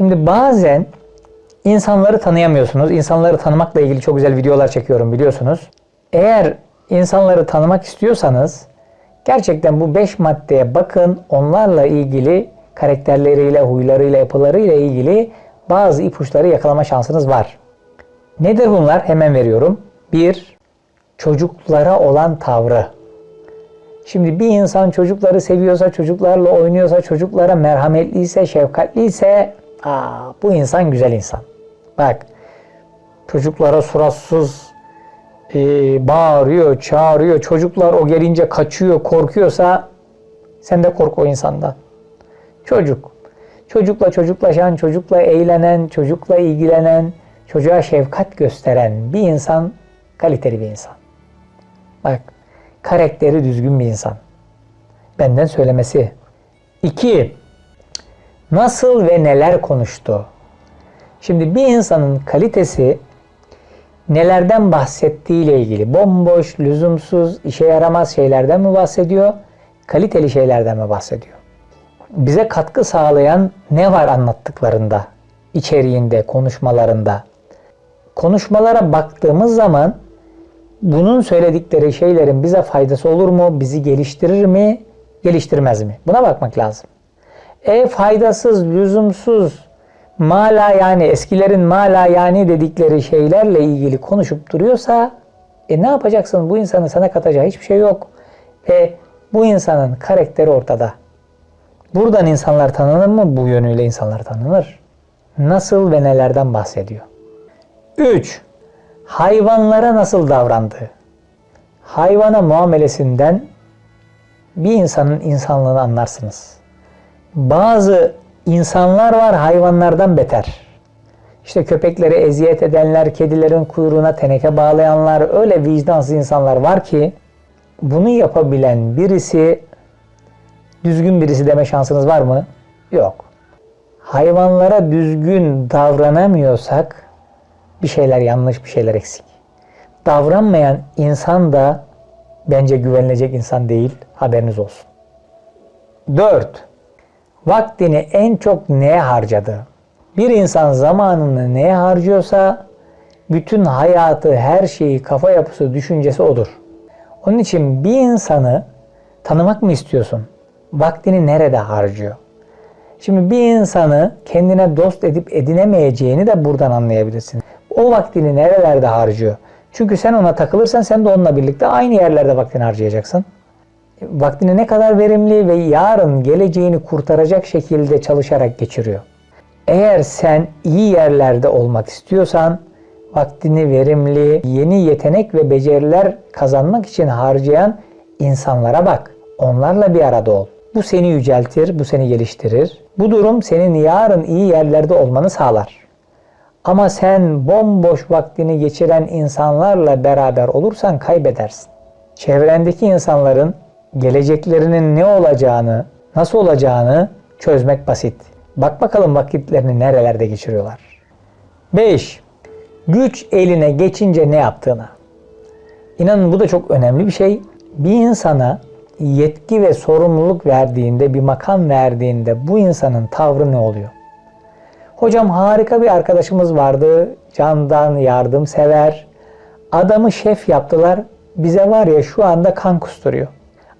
Şimdi bazen insanları tanıyamıyorsunuz. İnsanları tanımakla ilgili çok güzel videolar çekiyorum biliyorsunuz. Eğer insanları tanımak istiyorsanız gerçekten bu 5 maddeye bakın. Onlarla ilgili karakterleriyle, huylarıyla, yapılarıyla ilgili bazı ipuçları yakalama şansınız var. Nedir bunlar? Hemen veriyorum. 1. Çocuklara olan tavrı. Şimdi bir insan çocukları seviyorsa, çocuklarla oynuyorsa, çocuklara merhametliyse, şefkatliyse aa, bu insan güzel insan. Bak çocuklara suratsız e, bağırıyor, çağırıyor. Çocuklar o gelince kaçıyor, korkuyorsa sen de kork o insandan. Çocuk. Çocukla çocuklaşan, çocukla eğlenen, çocukla ilgilenen, çocuğa şefkat gösteren bir insan kaliteli bir insan. Bak karakteri düzgün bir insan. Benden söylemesi. 2. Nasıl ve neler konuştu? Şimdi bir insanın kalitesi nelerden bahsettiğiyle ilgili bomboş, lüzumsuz, işe yaramaz şeylerden mi bahsediyor? Kaliteli şeylerden mi bahsediyor? Bize katkı sağlayan ne var anlattıklarında, içeriğinde, konuşmalarında? Konuşmalara baktığımız zaman bunun söyledikleri şeylerin bize faydası olur mu? Bizi geliştirir mi? Geliştirmez mi? Buna bakmak lazım. E faydasız, lüzumsuz, mala yani eskilerin mala yani dedikleri şeylerle ilgili konuşup duruyorsa e ne yapacaksın? Bu insanın sana katacağı hiçbir şey yok. Ve bu insanın karakteri ortada. Buradan insanlar tanınır mı? Bu yönüyle insanlar tanınır. Nasıl ve nelerden bahsediyor? 3. Hayvanlara nasıl davrandı? Hayvana muamelesinden bir insanın insanlığını anlarsınız. Bazı insanlar var hayvanlardan beter. İşte köpeklere eziyet edenler, kedilerin kuyruğuna teneke bağlayanlar, öyle vicdansız insanlar var ki bunu yapabilen birisi düzgün birisi deme şansınız var mı? Yok. Hayvanlara düzgün davranamıyorsak bir şeyler yanlış, bir şeyler eksik. Davranmayan insan da bence güvenilecek insan değil. Haberiniz olsun. 4. Vaktini en çok neye harcadı? Bir insan zamanını neye harcıyorsa bütün hayatı, her şeyi, kafa yapısı, düşüncesi odur. Onun için bir insanı tanımak mı istiyorsun? Vaktini nerede harcıyor? Şimdi bir insanı kendine dost edip edinemeyeceğini de buradan anlayabilirsin. O vaktini nerelerde harcıyor? Çünkü sen ona takılırsan sen de onunla birlikte aynı yerlerde vaktini harcayacaksın. Vaktini ne kadar verimli ve yarın geleceğini kurtaracak şekilde çalışarak geçiriyor. Eğer sen iyi yerlerde olmak istiyorsan vaktini verimli, yeni yetenek ve beceriler kazanmak için harcayan insanlara bak. Onlarla bir arada ol. Bu seni yüceltir, bu seni geliştirir. Bu durum senin yarın iyi yerlerde olmanı sağlar. Ama sen bomboş vaktini geçiren insanlarla beraber olursan kaybedersin. Çevrendeki insanların geleceklerinin ne olacağını, nasıl olacağını çözmek basit. Bak bakalım vakitlerini nerelerde geçiriyorlar. 5. Güç eline geçince ne yaptığına. İnanın bu da çok önemli bir şey. Bir insana yetki ve sorumluluk verdiğinde, bir makam verdiğinde bu insanın tavrı ne oluyor? Hocam harika bir arkadaşımız vardı. Candan yardımsever. Adamı şef yaptılar. Bize var ya şu anda kan kusturuyor.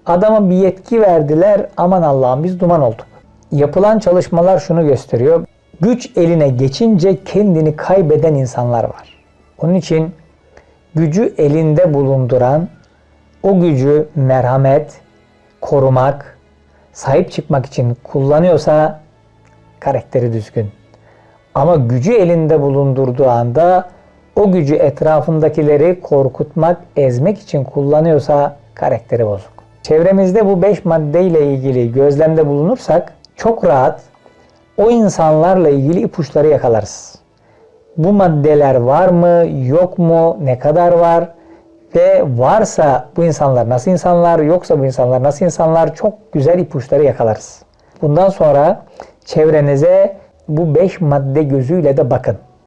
Adama bir yetki verdiler. Aman Allah'ım biz duman olduk. Yapılan çalışmalar şunu gösteriyor. Güç eline geçince kendini kaybeden insanlar var. Onun için gücü elinde bulunduran o gücü merhamet, korumak, sahip çıkmak için kullanıyorsa karakteri düzgün. Ama gücü elinde bulundurduğu anda o gücü etrafındakileri korkutmak, ezmek için kullanıyorsa karakteri bozuk. Çevremizde bu 5 maddeyle ilgili gözlemde bulunursak çok rahat o insanlarla ilgili ipuçları yakalarız. Bu maddeler var mı, yok mu, ne kadar var ve varsa bu insanlar nasıl insanlar, yoksa bu insanlar nasıl insanlar çok güzel ipuçları yakalarız. Bundan sonra çevrenize bu 5 madde gözüyle de bakın.